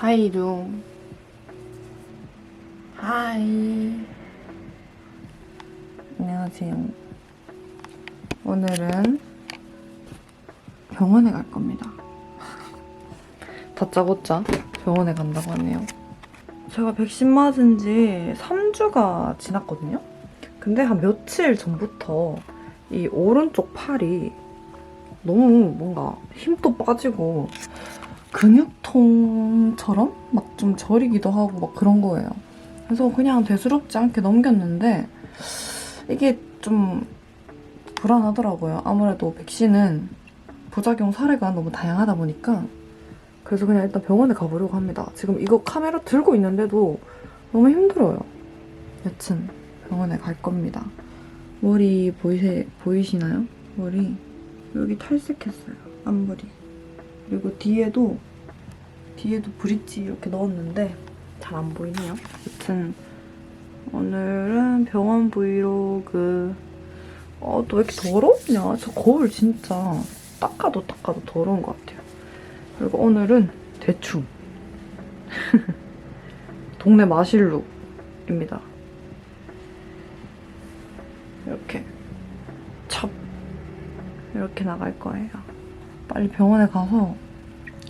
하이룽. 하이. 안녕하세요. 오늘은 병원에 갈 겁니다. 다짜고짜 병원에 간다고 하네요. 제가 백신 맞은 지 3주가 지났거든요? 근데 한 며칠 전부터 이 오른쪽 팔이 너무 뭔가 힘도 빠지고 근육통처럼 막 좀 저리기도 하고 막 그런 거예요. 그래서 그냥 대수롭지 않게 넘겼는데 이게 좀 불안하더라고요. 아무래도 백신은 부작용 사례가 너무 다양하다 보니까 그래서 그냥 일단 병원에 가보려고 합니다. 지금 이거 카메라 들고 있는데도 너무 힘들어요. 여튼 병원에 갈 겁니다. 머리 보이세, 보이시나요? 머리 여기 탈색했어요. 앞머리. 그리고 뒤에도 뒤에도 브릿지 이렇게 넣었는데 잘 안 보이네요. 여튼 오늘은 병원 브이로그 어, 또왜 이렇게 더럽냐? 저 거울 진짜 닦아도 닦아도 더러운 것 같아요. 그리고 오늘은 대충 동네 마실룩입니다. 이렇게 찹 이렇게 나갈 거예요. 빨리 병원에 가서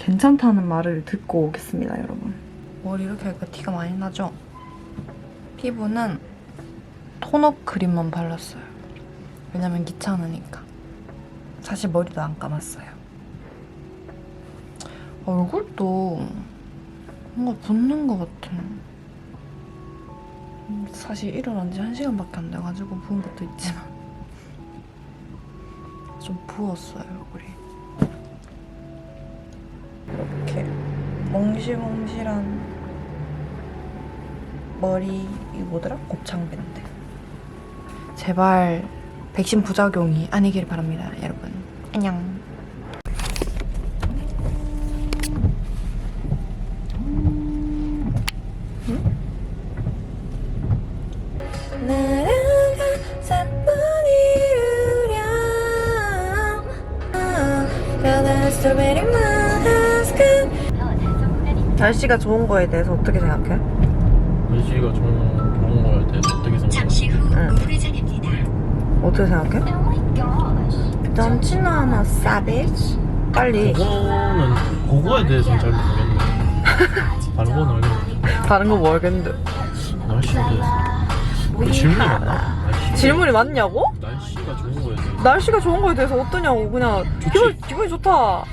괜찮다는 말을 듣고 오겠습니다, 여러분. 머리 이렇게 하니까 티가 많이 나죠? 피부는 톤업 크림만 발랐어요. 왜냐면 귀찮으니까. 사실 머리도 안 감았어요. 얼굴도 뭔가 붓는 것 같아. 음, 사실 일어난 지한 시간밖에 안 돼가지고 부은 것도 있지만 좀 부었어요, 얼굴이. 몽실몽실한 머리 이거 뭐더라? 곱창 밴드. 제발 백신 부작용이 아니길 바랍니다, 여러분. 안녕. 날아 날씨가 좋은 거에 대해서 어떻게 생각해? 날씨가 좋은, 좋은 거에 대해서 어떻게 생각해? 잠시 후 응. 우회전입니다. 어떻게 생각해? Oh my gosh. Don't you know I'm a savage? 빨리 그거는 그거에 대해서는 잘 모르겠네. 다른 건 알겠는데 다른 거 모르겠는데 날씨에 대해서 그 질문이 맞나? 날씨. 질문이 맞냐고? 날씨가 좋은 거에 대해서 날씨가 좋은 거에 대해서 어떠냐고 그냥. 기분, 기분이 좋다 어,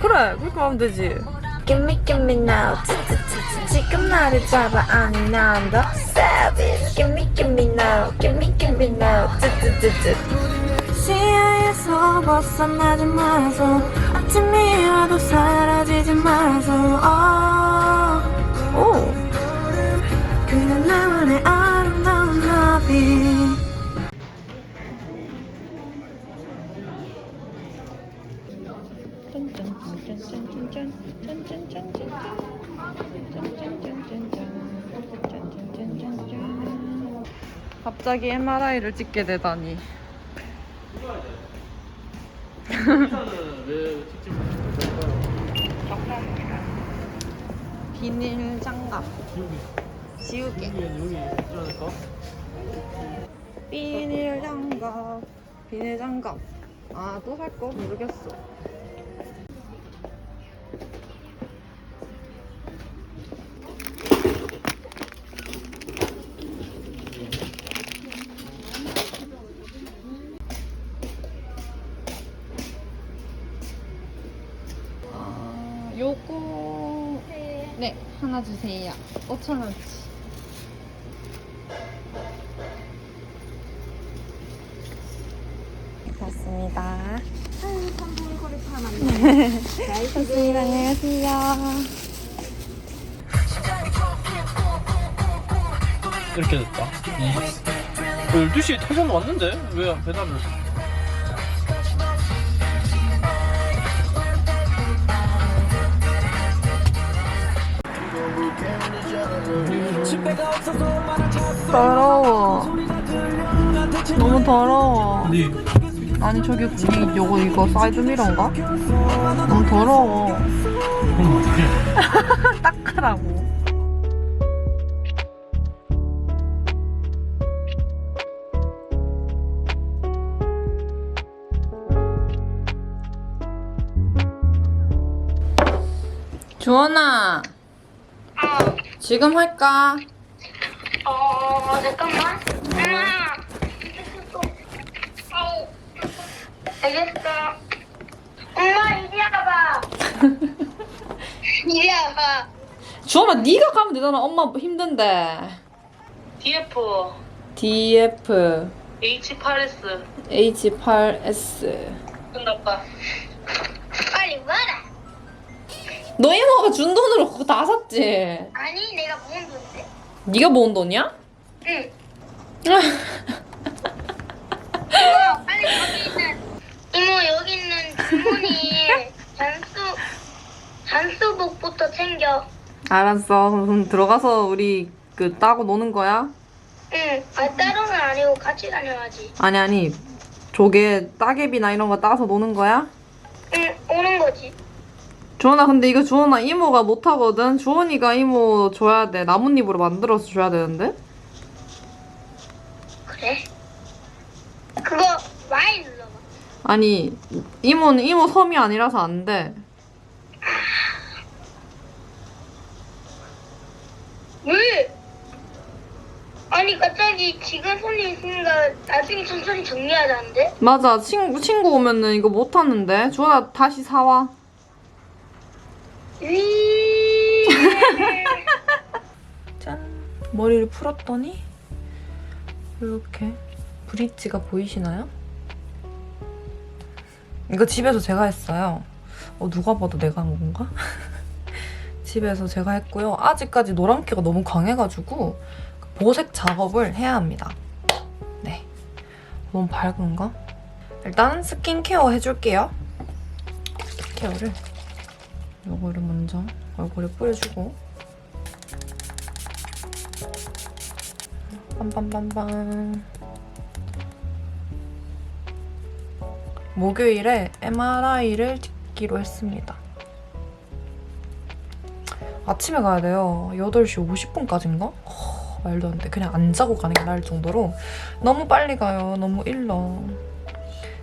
그래 그렇게 하면 되지 Give me give me now 지금 나를 잡아 아니 난더 savage Give me give me now Give me give me now 시야에서 벗어나지 마소 아침이라도 사라지지 마소 어. 갑자기 MRI를 찍게 되다니. 비닐 장갑. 지우개? 비닐 장갑. 비닐 장갑. 아 또 살 거 모르겠어 아, 요거 네 하나 주세요 5천원치 맞습니다. 좋습니다. 안녕하세요. 이렇게 됐다. 이 12시에 퇴근 왔는데 왜 배달을? 더러워. 너무 더러워. 네 아니 저기 이 요거 이거 사이드 미러인가? 너무 더러워. 그럼? 하라고. 주원아, 지금 할까? 어, 잠깐만. 엄마. 아우. 알겠어. 엄마, 이리 와봐. 이리 와봐. 주원아, 네가 가면 되잖아. 엄마 힘든데. DF DF H8S H8S. 끝났다. 빨리 와라. 너 이모가 준 돈으로 그거 다 샀 지? 아니, 내가 모은 돈인데. 네가 모은 돈이야? 응. 이모, 빨리 여기 있는. 이모, 여기 있는 주머니 잔수, 잔수복부터 챙겨. 알았어. 그럼 들어가서 우리 그 따고 노는 거야? 응. 아, 따로는 아니고 같이 다녀야지. 아니 아니. 조개 따개비나 이런 거 따서 노는 거야? 응, 오는 거지. 주원아 근데 이거 주원아 이모가 못 하거든. 주원이가 이모 줘야 돼. 나뭇잎으로 만들어서 줘야 되는데. 그래? 그거 Y 눌러봐. 아니 이모는 이모 섬이 아니라서 안 돼. 왜? 아니 갑자기 지금 손이 있으니까 나중에 천천히 정리하자는데? 맞아 친구 친구 오면은 이거 못 하는데. 주원아 다시 사와. 위. 짠 머리를 풀었더니 이렇게 브릿지가 보이시나요? 이거 집에서 제가 했어요. 어, 누가 봐도 내가 한 건가? 집에서 제가 했고요. 아직까지 노란기가 너무 강해가지고 보색 작업을 해야 합니다. 네. 너무 밝은가? 일단 스킨케어 해줄게요. 스킨케어를 요거를 먼저 얼굴에 뿌려주고 빰빰빰빰 목요일에 MRI를 찍기로 했습니다. 아침에 가야 돼요. 8시 50분까지인가? 말도 안 돼. 그냥 안 자고 가는 게 나을 정도로 너무 빨리 가요. 너무 일러.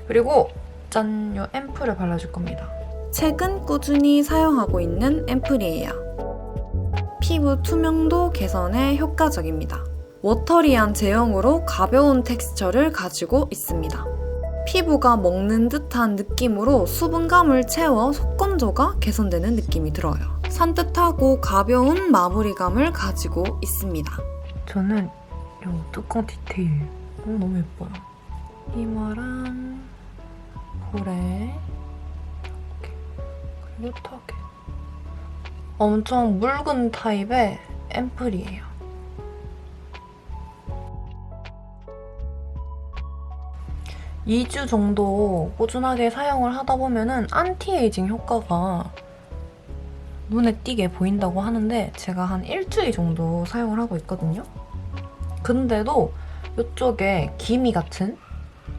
그리고 짠! 요 앰플을 발라줄 겁니다. 최근 꾸준히 사용하고 있는 앰플이에요. 피부 투명도 개선에 효과적입니다. 워터리한 제형으로 가벼운 텍스처를 가지고 있습니다. 피부가 먹는 듯한 느낌으로 수분감을 채워 속건조가 개선되는 느낌이 들어요. 산뜻하고 가벼운 마무리감을 가지고 있습니다. 저는 이 뚜껑 디테일 어, 너무 예뻐요. 이마랑 볼에 턱에 엄청 묽은 타입의 앰플이에요. 이주 정도 꾸준하게 사용을 하다 보면은 안티에이징 효과가 눈에 띄게 보인다고 하는데 제가 한 일주일 정도 사용을 하고 있거든요. 근데도 이쪽에 기미 같은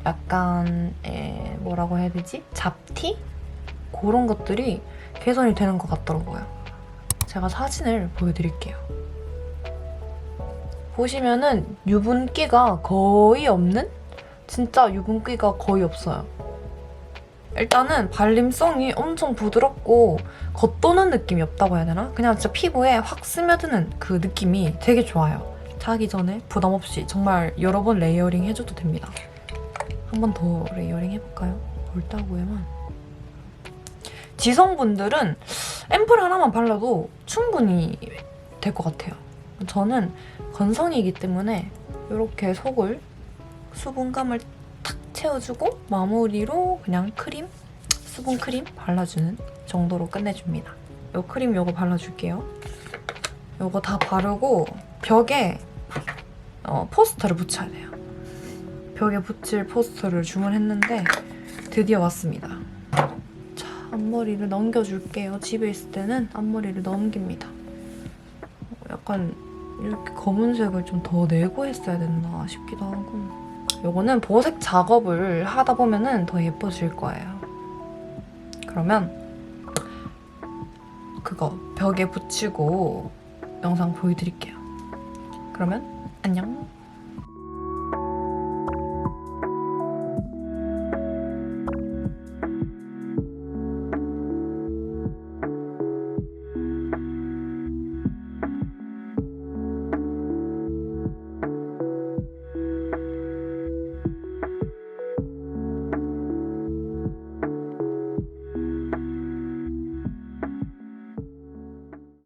약간 에, 뭐라고 해야 되지? 잡티? 그런 것들이 개선이 되는 것 같더라고요. 제가 사진을 보여드릴게요. 보시면은 유분기가 거의 없는? 진짜 유분기가 거의 없어요. 일단은 발림성이 엄청 부드럽고 겉도는 느낌이 없다고 해야 되나? 그냥 진짜 피부에 확 스며드는 그 느낌이 되게 좋아요. 자기 전에 부담 없이 정말 여러 번 레이어링 해줘도 됩니다. 한 번 더 레이어링 해볼까요? 볼따구에만. 지성분들은 앰플 하나만 발라도 충분히 될 것 같아요. 저는 건성이기 때문에 이렇게 속을 수분감을 탁 채워주고 마무리로 그냥 크림, 수분 크림 발라주는 정도로 끝내줍니다. 이 크림 요거 발라줄게요. 요거 다 바르고 벽에 어, 포스터를 붙여야 돼요. 벽에 붙일 포스터를 주문했는데 드디어 왔습니다. 자, 앞머리를 넘겨줄게요. 집에 있을 때는 앞머리를 넘깁니다. 약간 이렇게 검은색을 좀 더 내고 했어야 됐나 싶기도 하고 요거는 보색 작업을 하다 보면 은 더 예뻐질 거예요. 그러면 그거 벽에 붙이고 영상 보여드릴게요. 그러면 안녕.